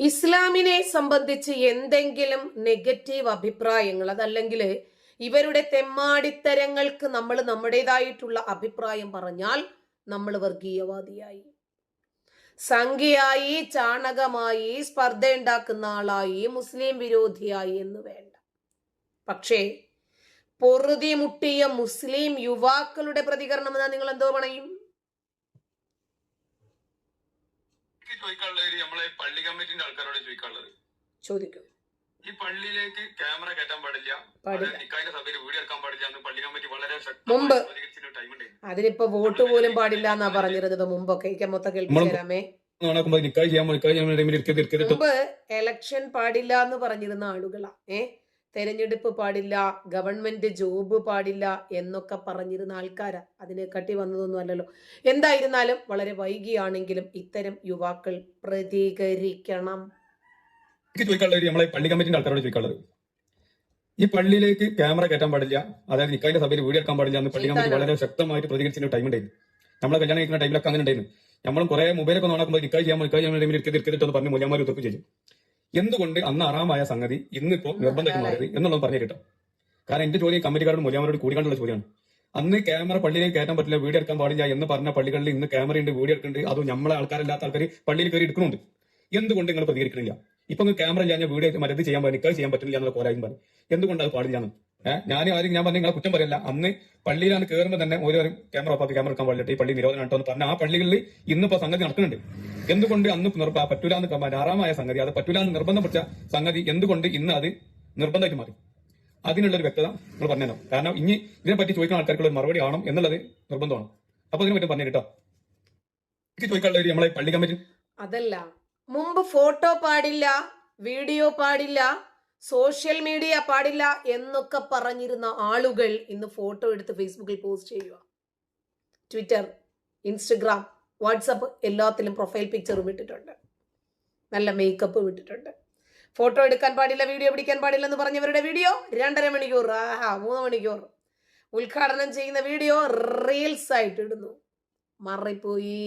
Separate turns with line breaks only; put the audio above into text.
ഇസ്ലാമിനെ സംബന്ധിച്ച് എന്തെങ്കിലും നെഗറ്റീവ് അഭിപ്രായങ്ങൾ അതല്ലെങ്കിൽ ഇവരുടെ തെമ്മാടിത്തരങ്ങൾക്ക് നമ്മൾ നമ്മുടേതായിട്ടുള്ള അഭിപ്രായം പറഞ്ഞാൽ നമ്മൾ വർഗീയവാദിയായി. സംഖ്യയായി ചാണകമായി സ്പർദ്ധ ഉണ്ടാക്കുന്ന ആളായി മുസ്ലിം വിരോധിയായി എന്ന് വേണ്ട. പക്ഷേ പൊറുതി മുട്ടിയ മുസ്ലിം യുവാക്കളുടെ പ്രതികരണം എന്നാൽ നിങ്ങൾ എന്തോ പണയും
ഒരു നമ്മളെ പള്ളി കമ്മിറ്റിന്റെ ആൾക്കാരോട് ചോദിക്കാനുള്ളത്?
ചോദിക്കും.
ഈ പള്ളിയിലേക്ക് ക്യാമറ കയറ്റാൻ പാടില്ല. നിക്കാന്റെ സഭയിൽ വീഡിയോ എടുക്കാൻ പാടില്ല. എന്ന് പള്ളി കമ്മിറ്റി വളരെ
മുമ്പ്. അതിനിപ്പോ വോട്ട് പോലും പാടില്ല എന്നാ പറഞ്ഞിരുന്നത് മുമ്പൊക്കെ. മൊത്തം കേൾപ്പിച്ചു തരാമേ
നടക്കുമ്പോ നിക്കാഹ് ചെയ്യാൻ നിക്കാഹ് ചെയ്യാൻ ടൈമിൽ ഇരിക്കരുത് ഇരിക്കരുത്
മുമ്പ് എലക്ഷൻ പാടില്ല എന്ന് പറഞ്ഞിരുന്ന ആളുകളാ ഏ? തെരഞ്ഞെടുപ്പ് പാടില്ല ഗവൺമെന്റ് ജോബ് പാടില്ല എന്നൊക്കെ പറഞ്ഞിരുന്ന ആൾക്കാരാ അതിനെ കട്ടി വന്നതൊന്നും അല്ലല്ലോ. എന്തായിരുന്നാലും വളരെ വൈകിയാണെങ്കിലും ഇത്തരം യുവാക്കൾ പ്രതികരിക്കണം.
എനിക്ക് ചോദിക്കാനുള്ളത് നമ്മളെ പള്ളി കമ്മിറ്റിന്റെ ആൾക്കാരോട് ചോദിക്കാനുള്ളത്. ഈ പള്ളിയിലേക്ക് ക്യാമറ കയറ്റാൻ പാടില്ല അതായത് നിക്കാന്റെ സഭയിൽ വീഡിയോ എടുക്കാൻ പാടില്ല എന്ന് പള്ളി കമ്മിറ്റി വളരെ ശക്തമായിട്ട് പ്രതികരിച്ചിരുന്ന ടൈം ഉണ്ടായിരുന്നു. നമ്മളെ കല്യാണം കഴിക്കുന്ന ടൈമിലൊക്കെ അങ്ങനെ ഉണ്ടായിരുന്നു. നമ്മളും കുറെ മൊബൈലൊക്കെ നോക്കുമ്പോൾ നിക്കാഹ് ചെയ്യാൻ നിക്കാഹ് ചെയ്യാൻ ടൈമിൽ എന്ന് പറഞ്ഞ് മൂല്യന്മാർ ഉത്തരവ് ചെയ്യും എന്തുകൊണ്ട് അന്ന് ആറാമായ സംഗതി ഇന്നിപ്പോ നിർബന്ധമായിട്ട് മാറിയത് എന്നുള്ളത് പറഞ്ഞു കേട്ടോ. കാരണം എന്റെ ചോദ്യം കമ്മിറ്റിക്കാരോട് മൂല്യന്മാരോട് കൂടിക്കാണ്ടുള്ള ചോദ്യമാണ്. അന്ന് ക്യാമറ പള്ളിയിലേക്ക് കയറ്റാൻ പറ്റില്ല വീഡിയോ എടുക്കാൻ പാടില്ല എന്ന് പറഞ്ഞ പള്ളികളിൽ ഇന്ന് ക്യാമറയുണ്ട് വീഡിയോ എടുക്കുന്നുണ്ട്. അതും നമ്മളെ ആൾക്കാരല്ലാത്ത ആൾക്കാർ പള്ളിയിൽ കയറി എടുക്കുന്നുണ്ട്. എന്തുകൊണ്ട് നിങ്ങൾ പ്രതികരിക്കുന്നില്ല ഇപ്പൊ ക്യാമറ ക്യാമറ ഇല്ലാഞ്ഞ വീഡിയോ മറ്റത് ചെയ്യാൻ പറ്റില്ല നിക്കാഹ് ചെയ്യാൻ പറ്റില്ല എന്നുള്ള പോരായും പറഞ്ഞു എന്തുകൊണ്ട് അത് പാടില്ല ഞാൻ ആരും ഞാൻ പറഞ്ഞു നിങ്ങളെ കുറ്റം പറയല്ല. അന്ന് പള്ളിയിലാണ് കയറുമ്പോൾ തന്നെ ഓരോ ക്യാമറ ഓഫ് ആക്കി ക്യാമറ എടുക്കാൻ പാടില്ല. ഈ പള്ളി നിരോധനം ഉണ്ടോ എന്ന് പറഞ്ഞ ആ പള്ളികളിൽ ഇന്നിപ്പോ സംഗതി നടക്കുന്നുണ്ട്. എന്തുകൊണ്ട് അന്ന് നിർബ പറ്റൂല എന്ന് ആറാമായ സംഗതി അത് പറ്റൂല എന്ന് നിർബന്ധം പിടിച്ച സംഗതി എന്തുകൊണ്ട് ഇന്ന് അത് നിർബന്ധമായിട്ട് മാറി? അതിനുള്ളൊരു വ്യക്തത നമ്മൾ പറഞ്ഞു കാരണം ഇനി ഇതിനെ പറ്റി ചോദിക്കുന്ന ആൾക്കാർക്കുള്ള ഒരു മറുപടി ആണോ എന്നുള്ളത് നിർബന്ധമാണ്. അപ്പൊ അതിനെ പറ്റി പറഞ്ഞു കേട്ടോ എനിക്ക് ചോദിക്കാനുള്ള ഒരു നമ്മളെ പള്ളി കമ്മിറ്റി
അതല്ല. മുമ്പ് ഫോട്ടോ പാടില്ല വീഡിയോ പാടില്ല സോഷ്യൽ മീഡിയ പാടില്ല എന്നൊക്കെ പറഞ്ഞിരുന്ന ആളുകൾ ഇന്ന് ഫോട്ടോ എടുത്ത് ഫേസ്ബുക്കിൽ പോസ്റ്റ് ചെയ്യുക. ട്വിറ്റർ ഇൻസ്റ്റഗ്രാം വാട്സപ്പ് എല്ലാത്തിലും പ്രൊഫൈൽ പിക്ചറും ഇട്ടിട്ടുണ്ട്. നല്ല മേക്കപ്പ് വിട്ടിട്ടുണ്ട് ഫോട്ടോ എടുക്കാൻ പാടില്ല വീഡിയോ പിടിക്കാൻ പാടില്ല എന്ന് പറഞ്ഞവരുടെ വീഡിയോ രണ്ടര മണിക്കൂർ ആഹാ മൂന്ന് മണിക്കൂർ. ഉദ്ഘാടനം ചെയ്യുന്ന വീഡിയോ റീൽസ് ആയിട്ട് ഇടുന്നു. മറിപ്പോയി.